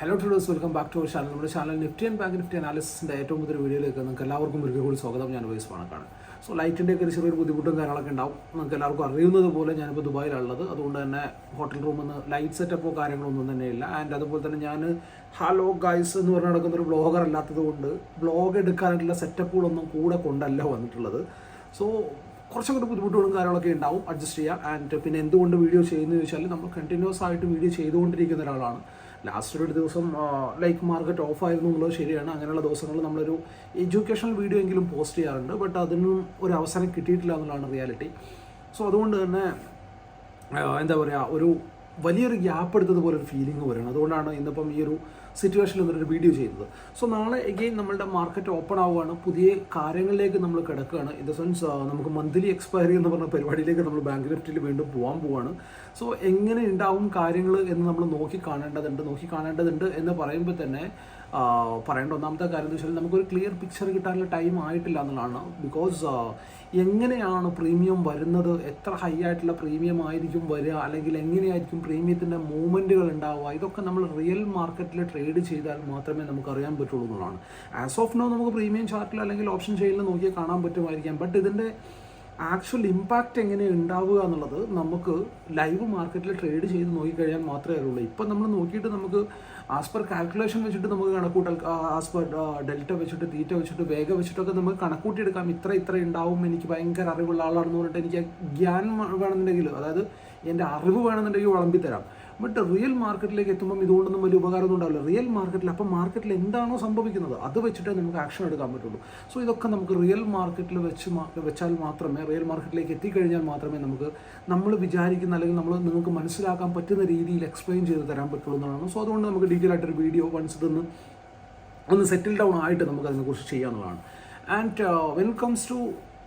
Hello traders welcome back to channel നമ്മുടെ channel Nifty and Bank Nifty അനാലിസിന്റെ ഏറ്റവും പുതിയ വീഡിയോയിലേക്ക് നിങ്ങൾക്ക് എല്ലാവർക്കും ഒരിക്കൽ കൂടി സ്വാഗതം. ഞാൻ വയസ്സ് വണക്കാണ്. സോ ലൈറ്റിന്റെ ഒക്കെ ചെറിയൊരു ബുദ്ധിമുട്ടും കാര്യങ്ങളൊക്കെ ഉണ്ടാവും. നിങ്ങൾക്ക് എല്ലാവർക്കും അറിയുന്നത് പോലെ ഞാനിപ്പോൾ ദുബായിലുള്ളത് അതുകൊണ്ട് തന്നെ ഹോട്ടൽ റൂമിൽ നിന്ന് ലൈറ്റ് സെറ്റപ്പോ കാര്യങ്ങളൊന്നും തന്നെ ഇല്ല. ആൻഡ് അതുപോലെ തന്നെ ഞാൻ ഹലോ ഗൈസ് എന്ന് പറഞ്ഞ് നടക്കുന്ന ഒരു ബ്ലോഗർ അല്ലാത്തത് കൊണ്ട് ബ്ലോഗ് എടുക്കാനായിട്ടുള്ള സെറ്റപ്പുകളൊന്നും കൂടെ കൊണ്ടല്ല വന്നിട്ടുള്ളത്. സോ കുറച്ചൊക്കെ ബുദ്ധിമുട്ടുകളും കാര്യങ്ങളൊക്കെ ഉണ്ടാവും. അഡ്ജസ്റ്റ് ചെയ്യാം. ആൻഡ് പിന്നെ എന്തുകൊണ്ട് വീഡിയോ ചെയ്യുന്നത് ചോദിച്ചാൽ നമ്മൾ കണ്ടിന്യൂസ് ആയിട്ട് വീഡിയോ ചെയ്തുകൊണ്ടിരിക്കുന്ന ഒരാളാണ്. ലാസ്റ്റ് ഒരു ദിവസം ലൈക്ക് മാർക്കറ്റ് ഓഫ് ആയിരുന്നു എന്നുള്ളത് ശരിയാണ്. അങ്ങനെയുള്ള ദിവസങ്ങളിൽ നമ്മളൊരു എഡ്യൂക്കേഷണൽ വീഡിയോ എങ്കിലും പോസ്റ്റ് ചെയ്യാറുണ്ട്. ബട്ട് അതിനും ഒരു അവസരം കിട്ടിയിട്ടില്ല എന്നുള്ളതാണ് റിയാലിറ്റി സോ അതുകൊണ്ട് തന്നെ എന്താ പറയുക ഒരു വലിയൊരു ഗ്യാപ്പ് എടുത്തതുപോലെ ഒരു ഫീലിംഗ് വരണം. അതുകൊണ്ടാണ് ഇന്നിപ്പം ഈ ഒരു സിറ്റുവേഷനിൽ നിന്നൊരു വീഡിയോ ചെയ്യുന്നത്. സോ നാളെ എഗെയിൻ നമ്മളുടെ മാർക്കറ്റ് ഓപ്പൺ ആവുകയാണ്. പുതിയ കാര്യങ്ങളിലേക്ക് നമ്മൾ കിടക്കുകയാണ്. ഇൻ ദ സെൻസ് നമുക്ക് മന്ത്ലി എക്സ്പയറി എന്ന് പറഞ്ഞ പരിപാടിയിലേക്ക് നമ്മൾ ബാങ്ക് നിഫ്റ്റിയിൽ വീണ്ടും പോകാൻ പോവാണ്. സോ എങ്ങനെ ഉണ്ടാവും കാര്യങ്ങൾ എന്ന് നമ്മൾ നോക്കി കാണേണ്ടതുണ്ട് നോക്കി കാണേണ്ടതുണ്ട് എന്ന് പറയുമ്പോൾ തന്നെ പറയേണ്ട ഒന്നാമത്തെ കാര്യം എന്ന് വെച്ചാൽ നമുക്കൊരു ക്ലിയർ പിക്ചർ കിട്ടാനുള്ള ടൈം ആയിട്ടില്ല എന്നുള്ളതാണ്. ബിക്കോസ് എങ്ങനെയാണ് പ്രീമിയം വരുന്നത്? എത്ര ഹൈ ആയിട്ടുള്ള പ്രീമിയം ആയിരിക്കും വരിക? അല്ലെങ്കിൽ എങ്ങനെയായിരിക്കും പ്രീമിയത്തിന്റെ മൂവ്മെന്റുകൾ ഉണ്ടാവുക? ഇതൊക്കെ നമ്മൾ റിയൽ മാർക്കറ്റിൽ ട്രേഡ് ചെയ്താൽ മാത്രമേ നമുക്ക് അറിയാൻ പറ്റുള്ളൂ എന്നുള്ളതാണ്. ആസ് ഓഫ് നോ നമുക്ക് പ്രീമിയം ചാർട്ടിൽ അല്ലെങ്കിൽ ഓപ്ഷൻ ചെയിനിൽ നോക്കിയാൽ കാണാൻ പറ്റുമായിരിക്കാം. ബട്ട് ഇതിന്റെ ആക്ച്വൽ ഇമ്പാക്റ്റ് എങ്ങനെ ഉണ്ടാവുക എന്നുള്ളത് നമുക്ക് ലൈവ് മാർക്കറ്റിൽ ട്രേഡ് ചെയ്ത് നോക്കിക്കഴിയാൻ മാത്രമേ അറിയുള്ളൂ. ഇപ്പം നമ്മൾ നോക്കിയിട്ട് നമുക്ക് ആസ് പെർ കാൽക്കുലേഷൻ വെച്ചിട്ട് നമുക്ക് കണക്കൂട്ടൽ ആസ് പെർ ഡെൽറ്റ വെച്ചിട്ട് തീറ്റ വെച്ചിട്ട് വേഗം വെച്ചിട്ടൊക്കെ നമുക്ക് കണക്കൂട്ടിയെടുക്കാം. ഇത്ര ഇത്ര ഉണ്ടാവും എനിക്ക് ഭയങ്കര അറിവുള്ള ആളാണെന്ന് പറഞ്ഞിട്ട് എനിക്ക് ഗ്യാൻ വേണമെന്നുണ്ടെങ്കിൽ അതായത് എന്റെ അറിവ് വേണമെന്നുണ്ടെങ്കിൽ വിളമ്പിത്തരാം. ബട്ട് റിയൽ മാർക്കറ്റിലേക്ക് എത്തുമ്പം ഇതുകൊണ്ടൊന്നും വലിയ ഉപകാരമൊന്നും ഉണ്ടാവില്ല. റിയൽ മാർക്കറ്റിൽ അപ്പം മാർക്കറ്റിൽ എന്താണോ സംഭവിക്കുന്നത് അത് വെച്ചിട്ടേ നമുക്ക് ആക്ഷൻ എടുക്കാൻ പറ്റുള്ളൂ. സോ ഇതൊക്കെ നമുക്ക് റിയൽ മാർക്കറ്റിൽ വെച്ച് വെച്ചാൽ മാത്രമേ റിയൽ മാർക്കറ്റിലേക്ക് എത്തിക്കഴിഞ്ഞാൽ മാത്രമേ നമുക്ക് നമ്മൾ വിചാരിക്കുന്ന അല്ലെങ്കിൽ നമ്മൾ നിങ്ങൾക്ക് മനസ്സിലാക്കാൻ പറ്റുന്ന രീതിയിൽ എക്സ്പ്ലെയിൻ ചെയ്ത് തരാൻ പറ്റുള്ളൂ എന്നാണ് സോ അതുകൊണ്ട് നമുക്ക് ഡീറ്റെയിൽ ആയിട്ടൊരു വീഡിയോ വൺസ് ഇതൊന്ന് ഒന്ന് സെറ്റിൽ ഡൗൺ ആയിട്ട് നമുക്ക് അതിനെക്കുറിച്ച് ചെയ്യാവുന്നതാണ്. And when comes to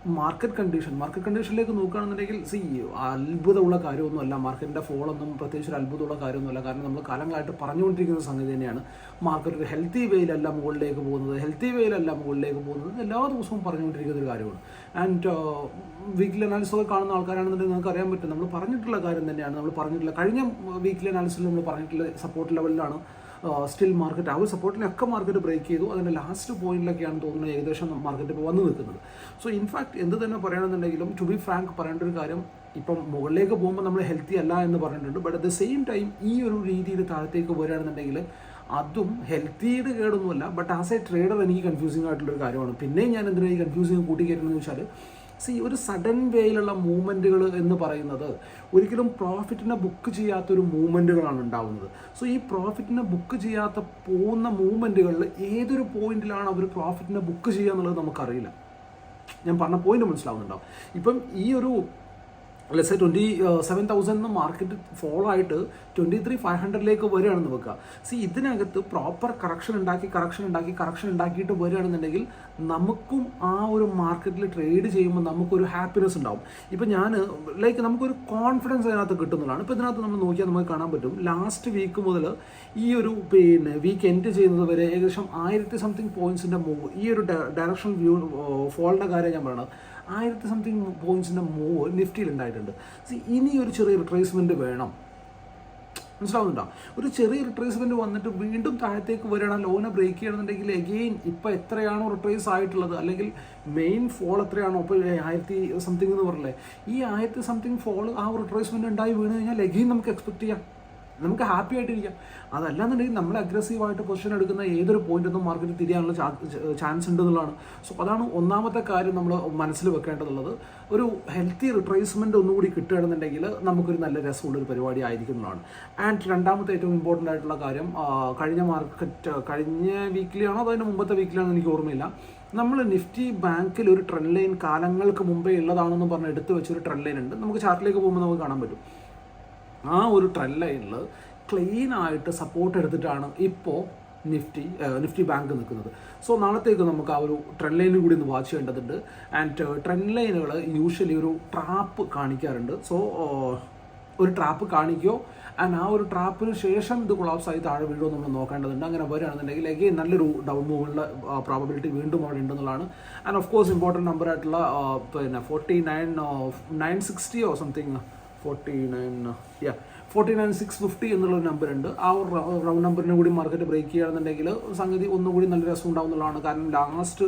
market condition market കണ്ടീഷനിലേക്ക് നോക്കുകയാണെന്നുണ്ടെങ്കിൽ സി അത്ഭുതമുള്ള കാര്യമൊന്നുമല്ല. മാർക്കറ്റിന്റെ ഫോളൊന്നും പ്രത്യേകിച്ച് ഒരു അത്ഭുതമുള്ള കാര്യമൊന്നുമല്ല. കാരണം നമ്മൾ കാലങ്ങളായിട്ട് പറഞ്ഞുകൊണ്ടിരിക്കുന്ന സംഗതി തന്നെയാണ്. മാർക്കറ്റ് ഒരു ഹെൽത്തി വേയിലല്ല മുകളിലേക്ക് പോകുന്നത്. ഹെൽത്തി വേയിലല്ല മുകളിലേക്ക് പോകുന്നത്. എല്ലാ ദിവസവും പറഞ്ഞുകൊണ്ടിരിക്കുന്ന ഒരു കാര്യമാണ്. ആൻഡ് വീക്കിലി അനാലിസിസ് ഒക്കെ കാണുന്ന ആൾക്കാരാണെന്നുണ്ടെങ്കിൽ നിങ്ങൾക്ക് അറിയാൻ പറ്റും. നമ്മൾ പറഞ്ഞിട്ടുള്ള കാര്യം തന്നെയാണ്. നമ്മൾ പറഞ്ഞിട്ടുള്ള കഴിഞ്ഞ വീക്കിലി അനാലിസിൽ നമ്മൾ പറഞ്ഞിട്ടുള്ള സപ്പോർട്ട് ലെവലിലാണ് സ്റ്റിൽ മാർക്കറ്റ് ആ ഒരു സപ്പോർട്ടിനൊക്കെ മാർക്കറ്റ് ബ്രേക്ക് ചെയ്തു. അതിന്റെ ലാസ്റ്റ് പോയിന്റിലൊക്കെയാണ് തോന്നുന്നത് ഏകദേശം മാർക്കറ്റ് ഇപ്പോൾ വന്നു നിൽക്കുന്നത്. സോ ഇൻഫാക്ട് എന്ത് തന്നെ പറയണമെന്നുണ്ടെങ്കിലും ടു ബി ഫ്രാങ്ക് പറയേണ്ട ഒരു കാര്യം ഇപ്പം മുകളിലേക്ക് പോകുമ്പോൾ നമ്മൾ ഹെൽത്തി അല്ല എന്ന് പറഞ്ഞിട്ടുണ്ട്. But at the same time ഈ ഒരു രീതിയിൽ താഴത്തേക്ക് വരികയാണെന്നുണ്ടെങ്കിൽ അതും ഹെൽത്തിയുടെ കേടൊന്നുമല്ല. ബട്ട് ആസ് എ ട്രേഡർ എനിക്ക് കൺഫ്യൂസിംഗ് ആയിട്ടുള്ളൊരു കാര്യമാണ്. പിന്നെയും ഞാൻ എന്തിനാണ് ഈ കൺഫ്യൂസിങ് കൂട്ടിക്കയറ്റുന്നത് വെച്ചാൽ സി ഒരു സഡൻ വേയിലുള്ള മൂവ്മെന്റുകൾ എന്ന് പറയുന്നത് ഒരിക്കലും പ്രോഫിറ്റിനെ ബുക്ക് ചെയ്യാത്തൊരു മൂവ്മെന്റുകളാണ് ഉണ്ടാവുന്നത്. സോ ഈ പ്രോഫിറ്റിനെ ബുക്ക് ചെയ്യാത്ത പോകുന്ന മൂവ്മെന്റുകളിൽ ഏതൊരു പോയിന്റിലാണ് അവർ പ്രോഫിറ്റിനെ ബുക്ക് ചെയ്യുക എന്നുള്ളത് നമുക്കറിയില്ല. ഞാൻ പറഞ്ഞ പോയിന്റ് മനസ്സിലാവുന്നുണ്ടാവും. ഇപ്പം ഈ ഒരു less twenty seven thousand market follow ആയിട്ട് ട്വന്റി ത്രീ ഫൈവ് ഹൺഡ്രഡിലേക്ക് വരികയാണെന്ന് വെക്കുക. സി ഇതിനകത്ത് പ്രോപ്പർ കറക്ഷൻ ഉണ്ടാക്കി കറക്ഷൻ ഉണ്ടാക്കി കറക്ഷൻ ഉണ്ടാക്കിയിട്ട് വരികയാണെന്നുണ്ടെങ്കിൽ നമുക്കും ആ ഒരു മാർക്കറ്റിൽ ട്രേഡ് ചെയ്യുമ്പോൾ നമുക്കൊരു ഹാപ്പിനെസ് ഉണ്ടാവും. ഇപ്പം ഞാൻ ലൈക്ക് നമുക്കൊരു കോൺഫിഡൻസ് അതിനകത്ത് കിട്ടുന്നതാണ്. ഇപ്പോൾ ഇതിനകത്ത് നമ്മൾ നോക്കിയാൽ നമുക്ക് കാണാൻ പറ്റും. ലാസ്റ്റ് വീക്ക് മുതൽ ഈ ഒരു പിന്നെ വീക്ക് എൻഡ് ചെയ്യുന്നത് വരെ ഏകദേശം ആയിരത്തി സംതിങ് പോയിന്റ്സിന്റെ മൂവ് ഈ ഒരു ഡയറക്ഷൻ വ്യൂ ഫോളിന്റെ കാര്യം ഞാൻ പറയണത്. ആയിരത്തി സംതിങ് പോയിന്റ്സിന്റെ മൂവ് നിഫ്റ്റിയിൽ ഉണ്ടായിട്ടുണ്ട്. സി ഇനി ഒരു ചെറിയ റിട്രേസ്മെന്റ് വേണം. മനസ്സിലാവുന്നുണ്ടോ? ഒരു ചെറിയ റിട്രേസ്മെന്റ് വന്നിട്ട് വീണ്ടും താഴത്തേക്ക് വരണം ലോനെ ബ്രേക്ക് ചെയ്യണമെന്നുണ്ടെങ്കിൽ എഗെയിൻ ഇപ്പം എത്രയാണോ റിട്രേസ് ആയിട്ടുള്ളത്? അല്ലെങ്കിൽ മെയിൻ ഫോൾ എത്രയാണോ? ഇപ്പോൾ ആയിരത്തി സംതിങ് എന്ന് പറഞ്ഞില്ലേ? ഈ ആയിരത്തി സംതിങ് ഫോൾ ആ റിട്രേസ്മെന്റ് ഉണ്ടായി വീണ് കഴിഞ്ഞാൽ എഗെയിൻ നമുക്ക് എക്സ്പെക്ട് ചെയ്യാം. നമുക്ക് ഹാപ്പി ആയിട്ടിരിക്കാം അതല്ലാന്നുണ്ടെങ്കിൽ നമ്മൾ അഗ്രസീവായിട്ട് പൊസിഷൻ എടുക്കുന്ന ഏതൊരു പോയിന്റൊന്നും മാർക്കറ്റ് തിരിയാനുള്ള ചാൻസ് ഉണ്ട് എന്നുള്ളതാണ് സോ അതാണ് ഒന്നാമത്തെ കാര്യം നമ്മൾ മനസ്സിൽ വെക്കേണ്ടതുള്ളത്. ഒരു ഹെൽത്തി റിട്രേസ്മെന്റ് ഒന്നുകൂടി കിട്ടുകയാണെന്നുണ്ടെങ്കിൽ നമുക്കൊരു നല്ല രസമുള്ള ഒരു പരിപാടി ആയിരിക്കും എന്നുള്ളതാണ്. ആൻഡ് രണ്ടാമത്തെ ഏറ്റവും ഇമ്പോർട്ടന്റ് ആയിട്ടുള്ള കാര്യം കഴിഞ്ഞ മാർക്കറ്റ് കഴിഞ്ഞ വീക്കിലാണോ അതോ അതിന്റെ മുമ്പത്തെ വീക്കിലാണോ എനിക്ക് ഓർമ്മയില്ല. നമ്മൾ നിഫ്റ്റി ബാങ്കിൽ ഒരു ട്രെൻഡ് ലൈൻ കാലങ്ങൾക്ക് മുമ്പേ ഉള്ളതാണെന്ന് പറഞ്ഞ് എടുത്തു വെച്ചൊരു ട്രെൻഡ് ലൈൻ ഉണ്ട്. നമുക്ക് ചാർട്ടിലേക്ക് പോകുമ്പോൾ നമുക്ക് കാണാൻ പറ്റും. ആ ഒരു ട്രെൻഡ് ലൈനിൽ ക്ലീൻ ആയിട്ട് സപ്പോർട്ട് എടുത്തിട്ടാണ് ഇപ്പോൾ നിഫ്റ്റി നിഫ്റ്റി ബാങ്ക് നിൽക്കുന്നത്. സോ നാളത്തേക്ക് നമുക്ക് ആ ഒരു ട്രെൻഡ് ലൈനും കൂടി ഒന്ന് വാച്ച് ചെയ്യേണ്ടതുണ്ട്. ആൻഡ് ട്രെൻഡ് ലൈനുകൾ യൂഷ്വലി ഒരു ട്രാപ്പ് കാണിക്കാറുണ്ട്. സോ ഒരു ട്രാപ്പ് കാണിക്കുകയോ ആൻഡ് ആ ഒരു ട്രാപ്പിന് ശേഷം ഇത് കൊളാപ്സ് ആയി താഴെ വീഴുമോ നമ്മൾ നോക്കേണ്ടതുണ്ട്. അങ്ങനെ വരികയാണെന്നുണ്ടെങ്കിൽ എഗെയിൻ നല്ലൊരു ഡൗൺ മൂവിന്റെ പ്രോബബിലിറ്റി വീണ്ടും അവിടെ ഉണ്ടെന്നുള്ളതാണ്. And of course important number ആയിട്ടുള്ള പിന്നെ forty nine nine സിക്സ്റ്റിയോ something forty nine yeah forty nine six fifty എന്നുള്ള നമ്പർ ഉണ്ട്. ആ റൗണ്ട് നമ്പറിനെ കൂടി മാർക്കറ്റ് ബ്രേക്ക് ചെയ്യുകയാണെന്നുണ്ടെങ്കിൽ സംഗതി ഒന്നുകൂടി നല്ല രസം ഉണ്ടാവും എന്നുള്ളതാണ് കാരണം ലാസ്റ്റ്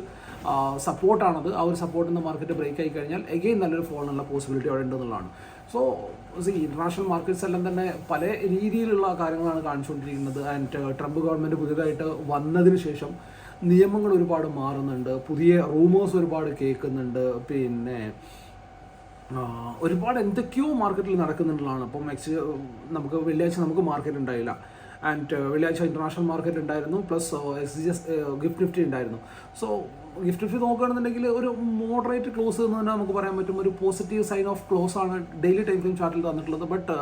സപ്പോർട്ടാണത് ആ ഒരു സപ്പോർട്ടിൽ നിന്ന് മാർക്കറ്റ് ബ്രേക്ക് ആയി കഴിഞ്ഞാൽ എഗെയിൻ നല്ലൊരു ഫോളിനുള്ള പോസിബിലിറ്റി അവിടെ ഉണ്ടെന്നുള്ളതാണ്. സോ സി ഇന്റർനാഷണൽ മാർക്കറ്റ്സ് എല്ലാം തന്നെ പല രീതിയിലുള്ള കാര്യങ്ങളാണ് കാണിച്ചുകൊണ്ടിരിക്കുന്നത്. ആൻഡ് ട്രംപ് ഗവൺമെന്റ് പുതിയതായിട്ട് വന്നതിന് ശേഷം നിയമങ്ങൾ ഒരുപാട് മാറുന്നുണ്ട്. പുതിയ റൂമേഴ്സ് ഒരുപാട് കേൾക്കുന്നുണ്ട്. പിന്നെ ഒരുപാട് എന്തൊക്കെയോ മാർക്കറ്റിൽ നടക്കുന്നുള്ളതാണ്. അപ്പം മെക്സി നമുക്ക് വെള്ളിയാഴ്ച നമുക്ക് മാർക്കറ്റ് ഉണ്ടായില്ല ആൻഡ് വെള്ളിയാഴ്ച ഇന്റർനാഷണൽ മാർക്കറ്റ് ഉണ്ടായിരുന്നു plus S G S GIFT Nifty ഉണ്ടായിരുന്നു സോ ഗിഫ്റ്റ് നിഫ്റ്റി നോക്കുകയാണെന്നുണ്ടെങ്കിൽ ഒരു മോഡറേറ്റ് ക്ലോസ് എന്ന് തന്നെ നമുക്ക് പറയാൻ പറ്റും. ഒരു പോസിറ്റീവ് സൈൻ ഓഫ് ക്ലോസ് ആണ് ഡെയിലി ടൈം ഫ്രെയിം ചാർട്ടിൽ തന്നിട്ടുള്ളത്. ബട്ട്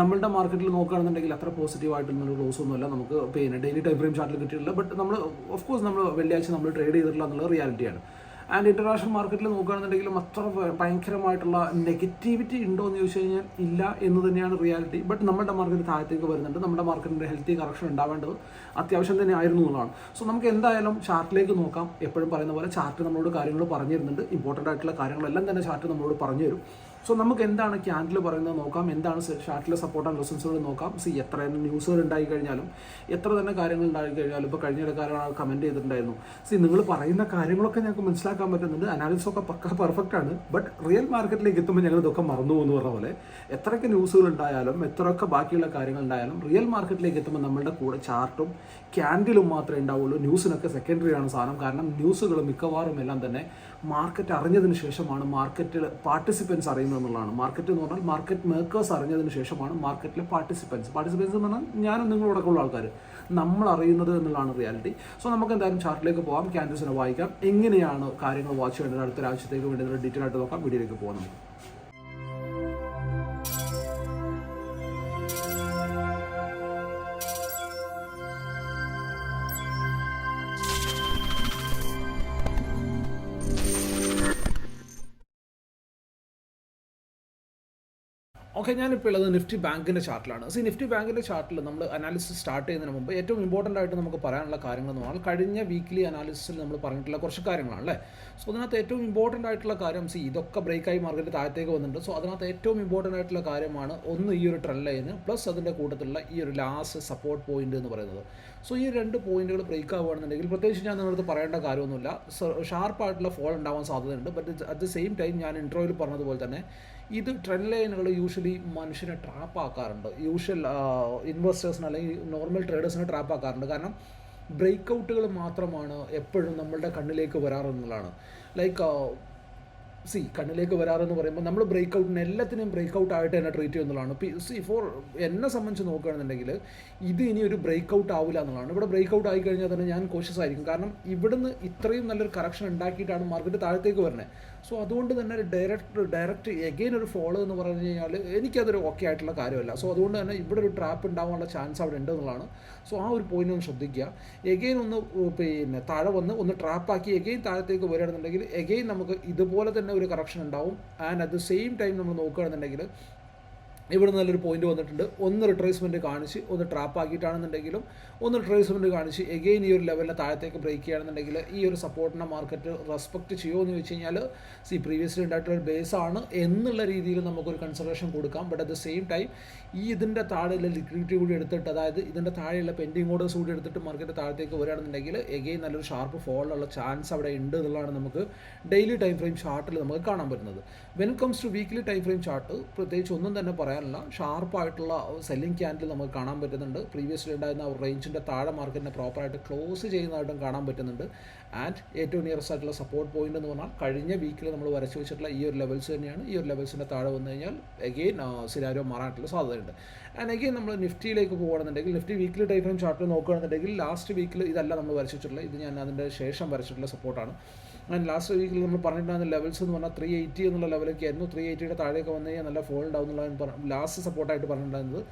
നമ്മളുടെ മാർക്കറ്റിൽ നോക്കുകയാണെന്നുണ്ടെങ്കിൽ അത്ര പോസിറ്റീവ് ആയിട്ടുള്ളൊരു ക്ലോസ് ഒന്നുമില്ല. നമുക്ക് പിന്നെ ഡെയിലി ടൈം ഫ്രെയിം ചാർട്ടിൽ കിട്ടിയിട്ടില്ല. ബട്ട് നമ്മൾ ഓഫ് കോഴ്സ് നമ്മൾ വെള്ളിയാഴ്ച നമ്മൾ ട്രേഡ് ചെയ്തിട്ടില്ല എന്നുള്ള റിയാലിറ്റിയാണ് ആൻഡ് ഇന്റർനാഷണൽ മാർക്കറ്റിൽ നോക്കുകയാണെന്നുണ്ടെങ്കിലും അത്ര ഭയങ്കരമായിട്ടുള്ള നെഗറ്റിവിറ്റി ഉണ്ടോ എന്ന് ചോദിച്ചു കഴിഞ്ഞാൽ ഇല്ല എന്ന് തന്നെയാണ് റിയാലിറ്റി ബട്ട് നമ്മുടെ മാർക്കറ്റ് താഴത്തേക്ക് വരുന്നുണ്ട്. നമ്മുടെ മാർക്കറ്റിന്റെ ഹെൽത്തി കറക്ഷൻ ഉണ്ടാവേണ്ടത് അത്യാവശ്യം തന്നെ ആയിരുന്നു എന്നുള്ളതാണ്. സോ നമുക്ക് എന്തായാലും ചാർട്ടിലേക്ക് നോക്കാം. എപ്പോഴും പറയുന്ന പോലെ ചാർട്ട് നമ്മളോട് കാര്യങ്ങൾ പറഞ്ഞു തരുന്നുണ്ട് ഇമ്പോർട്ടന്റ് ആയിട്ടുള്ള കാര്യങ്ങളെല്ലാം തന്നെ ചാർട്ട് നമ്മളോട് പറഞ്ഞു തരും. സോ നമുക്ക് എന്താണ് ക്യാൻഡിൽ പറയുന്നത് നോക്കാം. എന്താണ് ഷാർട്ടിലെ സപ്പോർട്ട് ആൻഡ് ലെസൻസുകൾ നോക്കാം. സി എത്ര ന്യൂസുകൾ ഉണ്ടായി കഴിഞ്ഞാലും എത്ര തന്നെ കാര്യങ്ങൾ ഉണ്ടായി കഴിഞ്ഞാലും ഇപ്പോൾ കഴിഞ്ഞ കാലം കമന്റ് ചെയ്തിട്ടുണ്ടായിരുന്നു. സി നിങ്ങൾ പറയുന്ന കാര്യങ്ങളൊക്കെ ഞങ്ങൾക്ക് മനസ്സിലാക്കാൻ പറ്റുന്നുണ്ട്. അനാലിസിസ് ഒക്കെ പക്ക പെർഫെക്റ്റ് ആണ്. ബട്ട് റിയൽ മാർക്കറ്റിലേക്ക് എത്തുമ്പോൾ ഞങ്ങൾ ഇതൊക്കെ മറന്നു പോകുന്നു പറഞ്ഞ പോലെ എത്രയൊക്കെ ന്യൂസുകൾ ഉണ്ടായാലും എത്രയൊക്കെ ബാക്കിയുള്ള കാര്യങ്ങൾ ഉണ്ടായാലും റിയൽ മാർക്കറ്റിലേക്ക് എത്തുമ്പോൾ നമ്മളുടെ കൂടെ ചാർട്ടും ക്യാൻഡിലും മാത്രമേ ഉണ്ടാവുള്ളൂ. ന്യൂസിനൊക്കെ സെക്കൻഡറി ആണ് സാധനം. കാരണം ന്യൂസുകൾ മിക്കവാറും എല്ലാം തന്നെ മാർക്കറ്റ് അറിഞ്ഞതിന് ശേഷമാണ് മാർക്കറ്റിൽ പാർട്ടിസിപ്പൻസ് അറിയുന്നത് എന്നുള്ളതാണ്. മാർക്കറ്റ് എന്ന് പറഞ്ഞാൽ മാർക്കറ്റ് മേക്കേഴ്സ് അറിഞ്ഞതിന് ശേഷമാണ് മാർക്കറ്റിലെ പാർട്ടിസിപ്പൻസ് പാർട്ടിസിപ്പൻസ് എന്ന് പറഞ്ഞാൽ ഞാനും നിങ്ങളോടൊക്കെ ഉള്ള ആൾക്കാർ നമ്മൾ അറിയുന്നത് എന്നുള്ളതാണ് റിയാലിറ്റി സോ നമുക്ക് എന്തായാലും ചാർട്ടിലേക്ക് പോകാം ക്യാൻഡിൽസിനെ വായിക്കാം. എങ്ങനെയാണ് കാര്യങ്ങൾ വാച്ച് ചെയ്യേണ്ടത്? അടുത്ത ഒരാഴ്ചത്തേക്ക് വേണ്ടി ഡീറ്റെയിൽ ആയിട്ട് നോക്കാം. വീഡിയോയിലേക്ക് പോകാം നമുക്ക്. ഓക്കെ ഞാനിപ്പോൾ ഉള്ളത് നിഫ്റ്റി ബാങ്കിന്റെ ചാർട്ടിലാണ്. സി നിഫ്റ്റി ബാങ്കിന്റെ ചാർട്ടിൽ നമ്മൾ അനാലിസിസ് സ്റ്റാർട്ട് ചെയ്യുന്നതിന് മുമ്പ് ഏറ്റവും ഇമ്പോർട്ടന്റ് ആയിട്ട് നമുക്ക് പറയാനുള്ള കാര്യങ്ങൾ എന്ന് പറഞ്ഞാൽ കഴിഞ്ഞ വീക്ക്ലി അനാലിസിസിൽ നമ്മൾ പറഞ്ഞിട്ടുള്ള കുറച്ച് കാര്യങ്ങളാണ് അല്ലേ? സോ അതിനകത്ത് ഏറ്റവും ഇമ്പോർട്ടന്റ് ആയിട്ടുള്ള കാര്യം സി ഇതൊക്കെ ബ്രേക്കായി മാർക്കറ്റ് താഴത്തേക്ക് വന്നിട്ടുണ്ട്. സോ അതിനകത്ത് ഏറ്റവും ഇമ്പോർട്ടന്റ് ആയിട്ടുള്ള കാര്യമാണ് ഒന്ന് ഈ ഒരു ട്രെൻഡ് ലൈന് പ്ലസ് അതിന്റെ കൂട്ടത്തിലുള്ള ഈ ഒരു ലാസ്റ്റ് സപ്പോർട്ട് പോയിന്റ് എന്ന് പറയുന്നത്. സോ ഈ രണ്ട് പോയിന്റുകൾ ബ്രേക്ക് ആവുകയാണെന്നുണ്ടെങ്കിൽ പ്രത്യേകിച്ച് ഞാൻ നിങ്ങളടുത്ത് പറയേണ്ട കാര്യമൊന്നുമില്ല. ഷാർപ്പായിട്ടുള്ള ഫോൾ ഉണ്ടാവാൻ സാധ്യതയുണ്ട്. But at the same time ഞാൻ ഇൻട്രോയിൽ പറഞ്ഞതുപോലെ തന്നെ ഇത് ട്രെൻഡ് ലൈനുകൾ യൂഷ്വലി മനുഷ്യനെ ട്രാപ്പ് ആക്കാറുണ്ട്. യൂഷ്വൽ ഇൻവെസ്റ്റേഴ്സിന് അല്ലെങ്കിൽ നോർമൽ ട്രേഡേഴ്സിനെ ട്രാപ്പ് ആക്കാറുണ്ട്. കാരണം ബ്രേക്ക് ഔട്ടുകൾ മാത്രമാണ് എപ്പോഴും നമ്മളുടെ കണ്ണിലേക്ക് വരാറെന്നുള്ളതാണ് ലൈക്ക് സി കണ്ണിലേക്ക് വരാറെന്ന് പറയുമ്പോൾ നമ്മൾ ബ്രേക്ക് ഔട്ടിന് എല്ലാത്തിനെയും ബ്രേക്ക് ഔട്ട് ആയിട്ട് തന്നെ ട്രീറ്റ് ചെയ്യുന്നതാണ്. സി ഫോർ എന്നെ സംബന്ധിച്ച് നോക്കുകയാണെന്നുണ്ടെങ്കിൽ ഇത് ഇനി ഒരു ബ്രേക്ക് ഔട്ട് ആവില്ല എന്നുള്ളതാണ്. ഇവിടെ ബ്രേക്ക് ഔട്ട് ആയി കഴിഞ്ഞാൽ തന്നെ ഞാൻ കോഷ്യസ് ആയിരിക്കും. കാരണം ഇവിടുന്ന് ഇത്രയും നല്ലൊരു കറക്ഷൻ ഉണ്ടാക്കിയിട്ടാണ് മാർക്കറ്റ് താഴത്തേക്ക് വരുന്നത് സോ അതുകൊണ്ട് തന്നെ ഒരു ഡയറക്റ്റ് ഡയറക്റ്റ് എഗെയിൻ ഒരു ഫോളോ എന്ന് പറഞ്ഞു കഴിഞ്ഞാൽ എനിക്കതൊരു ഓക്കെ ആയിട്ടുള്ള കാര്യമല്ല. സോ അതുകൊണ്ട് തന്നെ ഇവിടെ ഒരു ട്രാപ്പ് ഉണ്ടാവാനുള്ള ചാൻസ് അവിടെ ഉണ്ട് എന്നുള്ളതാണ്. സോ ആ ഒരു പോയിന്റ് ഒന്ന് ശ്രദ്ധിക്കുക. എഗെയിൻ ഒന്ന് പിന്നെ താഴെ വന്ന് ഒന്ന് ട്രാപ്പാക്കി എഗെയിൻ താഴത്തേക്ക് വരികയാണെന്നുണ്ടെങ്കിൽ എഗെയിൻ നമുക്ക് ഇതുപോലെ തന്നെ ഒരു കറക്ഷൻ ഉണ്ടാവും. And at the same time നമ്മൾ നോക്കുകയാണെന്നുണ്ടെങ്കിൽ ഇവിടെ നല്ലൊരു പോയിന്റ് വന്നിട്ടുണ്ട്. ഒന്ന് റിട്രേസ്മെന്റ് കാണിച്ച് ഒന്ന് ട്രാപ്പ് ആക്കിയിട്ടാണെന്നുണ്ടെങ്കിലും ഒന്ന് റിട്രേസ്മെന്റ് കാണിച്ച് എഗെയിൻ ഈ ഒരു ലെവലിനെ താഴത്തേക്ക് ബ്രേക്ക് ചെയ്യുകയാണെന്നുണ്ടെങ്കിൽ ഈ ഒരു സപ്പോർട്ടിനെ മാർക്കറ്റ് റെസ്പെക്ട് ചെയ്യുമോ എന്ന് ചോദിച്ചു കഴിഞ്ഞാൽ സി പ്രീവിയസ്ലി ഉണ്ടായിട്ടുള്ള ഒരു ബേസ് ആണ് എന്നുള്ള രീതിയിൽ നമുക്കൊരു കൺസിഡറേഷൻ കൊടുക്കാം. But at the same time ഈ ഇതിന്റെ താഴെയുള്ള ലിക്വിഡിറ്റി കൂടി എടുത്തിട്ട് അതായത് ഇതിന്റെ താഴെയുള്ള പെൻഡിങ് ഓർഡേഴ്സ് കൂടി എടുത്തിട്ട് മാർക്കറ്റ് താഴത്തേക്ക് വരികയാണെന്നുണ്ടെങ്കിൽ എഗെയിൻ നല്ലൊരു ഷാർപ്പ് ഫോളുള്ള ചാൻസ് അവിടെ ഉണ്ട് എന്നുള്ളതാണ് നമുക്ക് ഡെയിലി ടൈം ഫ്രെയിം ചാർട്ടിൽ നമുക്ക് കാണാൻ പറ്റുന്നത്. When comes to weekly time frame chart പ്രത്യേകിച്ച് ഒന്നും തന്നെ പറയാനില്ല. ഷാർപ്പായിട്ടുള്ള സെല്ലിംഗ് ക്യാൻഡിൽ നമുക്ക് കാണാൻ പറ്റുന്നുണ്ട്. പ്രീവിയസ്ലി ഉണ്ടായിരുന്ന റേഞ്ചിന്റെ താഴെ മാർക്കറ്റിനെ പ്രോപ്പറായിട്ട് ക്ലോസ് ചെയ്യുന്നതായിട്ടും കാണാൻ പറ്റുന്നുണ്ട്. ആൻഡ് ഏറ്റവും നിയറസ്റ്റ് ആയിട്ടുള്ള സപ്പോർട്ട് പോയിന്റ് എന്ന് പറഞ്ഞാൽ കഴിഞ്ഞ വീക്കിൽ നമ്മൾ വരച്ചു വെച്ചിട്ടുള്ള ഈ ഒരു ലെവൽസ് തന്നെയാണ്. ഈ ഒരു ലെവൽസിന്റെ താഴെ വന്നു കഴിഞ്ഞാൽ എഗെയിൻ സിനാരോ മാറാനായിട്ടുള്ള സാധ്യതയുണ്ട്. ആൻഡ് എഗെയിൻ നമ്മൾ നിഫ്റ്റിയിലേക്ക് പോകുകയാണെന്നുണ്ടെങ്കിൽ Nifty weekly time frame chart നോക്കുകയാണെന്നുണ്ടെങ്കിൽ ലാസ്റ്റ് വീക്കിൽ ഇതല്ല നമ്മൾ വരച്ചിട്ടുള്ളത് ഇത് ഞാൻ അതിന്റെ ശേഷം വരച്ചിട്ടുള്ള സപ്പോർട്ടാണ് ആൻഡ് ലാസ്റ്റ് വീക്കിൽ നമ്മൾ പറഞ്ഞിട്ടുണ്ടായിരുന്ന ലെവൽസ് എന്ന് പറഞ്ഞാൽ ത്രീ എയ്റ്റി എന്നുള്ള ലെവലൊക്കെ ആയിരുന്നു. ത്രീ എയ്റ്റിയുടെ താഴേക്ക് വന്നു കഴിഞ്ഞാൽ നല്ല ഫോൾ ഉണ്ടാവും എന്നുള്ള ലാസ്റ്റ് സപ്പോർട്ടായിട്ട് പറഞ്ഞിട്ടുണ്ടായിരുന്നത്.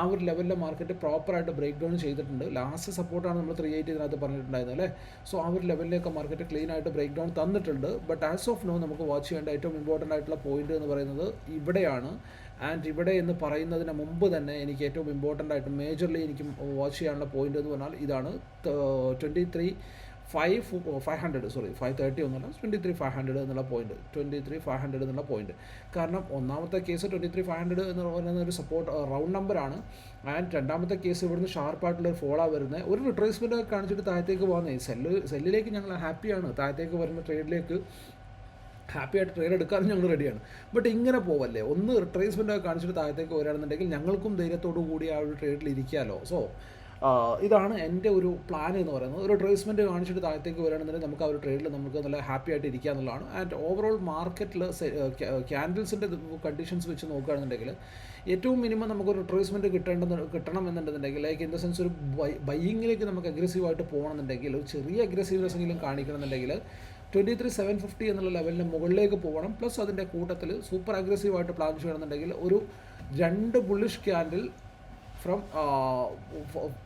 ആ ഒരു ലെവലിലെ മാർക്കറ്റ് പ്രോപ്പറായിട്ട് ബ്രേക്ക് ഡൗൺ ചെയ്തിട്ടുണ്ട്. ലാസ്റ്റ് സപ്പോർട്ടാണ് നമ്മൾ ത്രീ എയ്റ്റി ഇതിനകത്ത് പറഞ്ഞിട്ടുണ്ടായിരുന്നത് അല്ലേ? സോ ആ ഒരു ലെവലിലേക്ക് മാർക്കറ്റ് ക്ലീൻ ആയിട്ട് ബ്രേക്ക് ഡൗൺ തന്നിട്ടുണ്ട്. ബട്ട് ആസ് ഓഫ് നോ നമുക്ക് വാച്ച് ചെയ്യേണ്ട ഏറ്റവും ഇമ്പോർട്ടന്റ് ആയിട്ടുള്ള പോയിന്റ് എന്ന് പറയുന്നത് ഇവിടെയാണ്. ആൻഡ് ഇവിടെ എന്ന് പറയുന്നതിന് മുമ്പ് തന്നെ എനിക്ക് ഏറ്റവും ഇമ്പോർട്ടന്റ് ആയിട്ട് മേജർലി എനിക്ക് വാച്ച് ചെയ്യാനുള്ള പോയിന്റ് എന്ന് പറഞ്ഞാൽ ഇതാണ് twenty three five five hundred sorry five thirty ഒന്നല്ല ട്വന്റി ത്രീ ഫൈവ് ഹൺഡ്രഡ് എന്നുള്ള point twenty three five hundred എന്നുള്ള പോയിന്റ് കാരണം ഒന്നാമത്തെ case twenty three five hundred എന്ന് പറയുന്ന ഒരു സപ്പോർട്ട് റൗണ്ട് നമ്പറാണ് ആൻഡ് രണ്ടാമത്തെ കേസ് ഇവിടുന്ന് ഷാർപ്പായിട്ടുള്ള ഒരു ഫോളോ വരുന്നത്. ഒരു റിട്രേസ്മെന്റ് കാണിച്ചിട്ട് താഴത്തേക്ക് പോകുന്നത് സെല്ല് സെല്ലിലേക്ക് ഞങ്ങൾ ഹാപ്പിയാണ് താഴത്തേക്ക് വരുന്ന ട്രേഡിലേക്ക് ഹാപ്പി ആയിട്ട് ട്രേഡ് എടുക്കാനും ഞങ്ങൾ റെഡിയാണ് ബട്ട് ഇങ്ങനെ പോവല്ലേ? ഒന്ന് റിട്രേസ്മെന്റ് ഒക്കെ കാണിച്ചിട്ട് താഴത്തേക്ക് വരികയാണെന്നുണ്ടെങ്കിൽ ഞങ്ങൾക്കും ധൈര്യത്തോടു കൂടി ആ ഒരു ട്രേഡിൽ ഇരിക്കാമല്ലോ സോ ഇതാണ് എന്റെ ഒരു പ്ലാൻ എന്ന് പറയുന്നത്. ഒരു ട്രേസ്മെന്റ് കാണിച്ചിട്ട് താഴത്തേക്ക് വരികയാണെന്നുണ്ടെങ്കിൽ നമുക്ക് ആ ഒരു ട്രേഡിൽ നമുക്ക് നല്ല ഹാപ്പി ആയിട്ട് ഇരിക്കുക എന്നുള്ളതാണ്. ആൻഡ് ഓവറോൾ മാർക്കറ്റിൽ ക്യാൻഡിൽസിന്റെ കണ്ടീഷൻസ് വെച്ച് നോക്കുകയാണെന്നുണ്ടെങ്കിൽ ഏറ്റവും മിനിമം നമുക്കൊരു ട്രേസ്മെന്റ് കിട്ടേണ്ടെന്ന് കിട്ടണം എന്നുണ്ടെന്നുണ്ടെങ്കിൽ ലൈക്ക് ഇൻ ദ സെൻസ് ഒരു ബൈയിങ്ങിലേക്ക് നമുക്ക് അഗ്രസീവായിട്ട് പോകണമെന്നുണ്ടെങ്കിൽ ഒരു ചെറിയ അഗ്രസീവ്നെസ് എങ്കിലും കാണിക്കണമെന്നുണ്ടെങ്കിൽ ട്വന്റി ത്രീ സെവൻ ഫിഫ്റ്റി എന്നുള്ള ലെവലിന് മുകളിലേക്ക് പോകണം. പ്ലസ് അതിന്റെ കൂട്ടത്തിൽ സൂപ്പർ അഗ്രസീവായിട്ട് പ്ലാൻ ചെയ്യണമെന്നുണ്ടെങ്കിൽ ഒരു രണ്ട് bullish candle from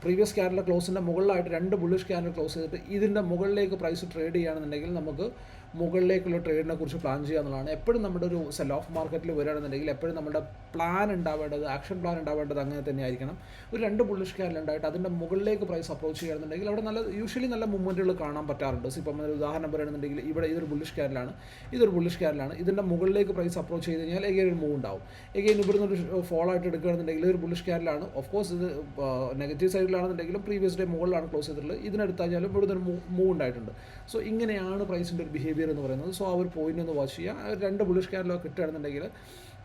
previous candle ക്ലോസിന്റെ മുകളിലായിട്ട് രണ്ട് ബുള്ളിഷ് ക്യാൻഡൽ ക്ലോസ് ചെയ്തിട്ട് ഇതിന്റെ മുകളിലേക്ക് പ്രൈസ് ട്രേഡ് ചെയ്യുകയാണെന്നുണ്ടെങ്കിൽ നമുക്ക് മുകളിലേക്കുള്ള ട്രേഡിനെ കുറിച്ച് പ്ലാൻ ചെയ്യുക എന്നുള്ളതാണ് എപ്പോഴും നമ്മുടെ ഒരു സെൽ ഓഫ് മാർക്കറ്റിൽ വരികയാണെന്നുണ്ടെങ്കിൽ എപ്പോഴും നമ്മുടെ പ്ലാൻ ഉണ്ടാവേണ്ടത് ആക്ഷൻ പ്ലാൻ ഉണ്ടാവേണ്ടത് അങ്ങനെ തന്നെ ആയിരിക്കണം ഒരു രണ്ട് ബുള്ളിഷ് ക്യാൻഡിൽ ഉണ്ടായിട്ട് അതിന്റെ മുകളിലേക്ക് പ്രൈസ് അപ്രോച്ച് ചെയ്യുകയാണെന്നുണ്ടെങ്കിൽ അവിടെ നല്ല യൂഷ്വലി നല്ല മൂവ്മെന്റുകൾ കാണാൻ പറ്റാറുണ്ട്. സോ ഇപ്പം ഒരു ഉദാഹരണം പറയുകയാണെന്നുണ്ടെങ്കിൽ ഇവിടെ ഇതൊരു ബുള്ളിഷ് ക്യാരലാണ് ഇതൊരു ബുള്ളിഷ് ക്യാരലാണ് ഇതിന്റെ മുകളിലേക്ക് പ്രൈസ് അപ്രോച്ച് ചെയ്ത് കഴിഞ്ഞാൽ എഗെയിൻ ഒരു മൂവ് ഉണ്ടാവും. എഗെയിൻ ഇവിടുന്ന് ഒരു ഫോളോ ആയിട്ട് എടുക്കുകയാണെന്നുണ്ടെങ്കിൽ ഒരു ബുള്ളിഷ് ക്യാരലാണ് ഓഫ് കോഴ്സ് ഇത് നെഗറ്റീവ് സൈഡിലാണെന്നുണ്ടെങ്കിലും പ്രീവിയസ് ഡേ മുകളിലാണ് ക്ലോസ് ചെയ്തിട്ടുള്ളത്. ഇതിനെടുത്താലും ഇവിടുന്ന് ഒരു മൂവ് ഉണ്ടായിട്ടുണ്ട്. സോ ഇങ്ങനെയാണ് പ്രൈസിന്റെ ഒരു ബിഹേവിയർ എന്ന് പറയുന്നത്. സോ ആ ഒരു പോയിന്റ് ഒന്ന് വാച്ച് ചെയ്യുക. രണ്ട് ബുള്ളിഷ് ക്യാൻഡിലോ കിട്ടുകയാണെന്നുണ്ടെങ്കിൽ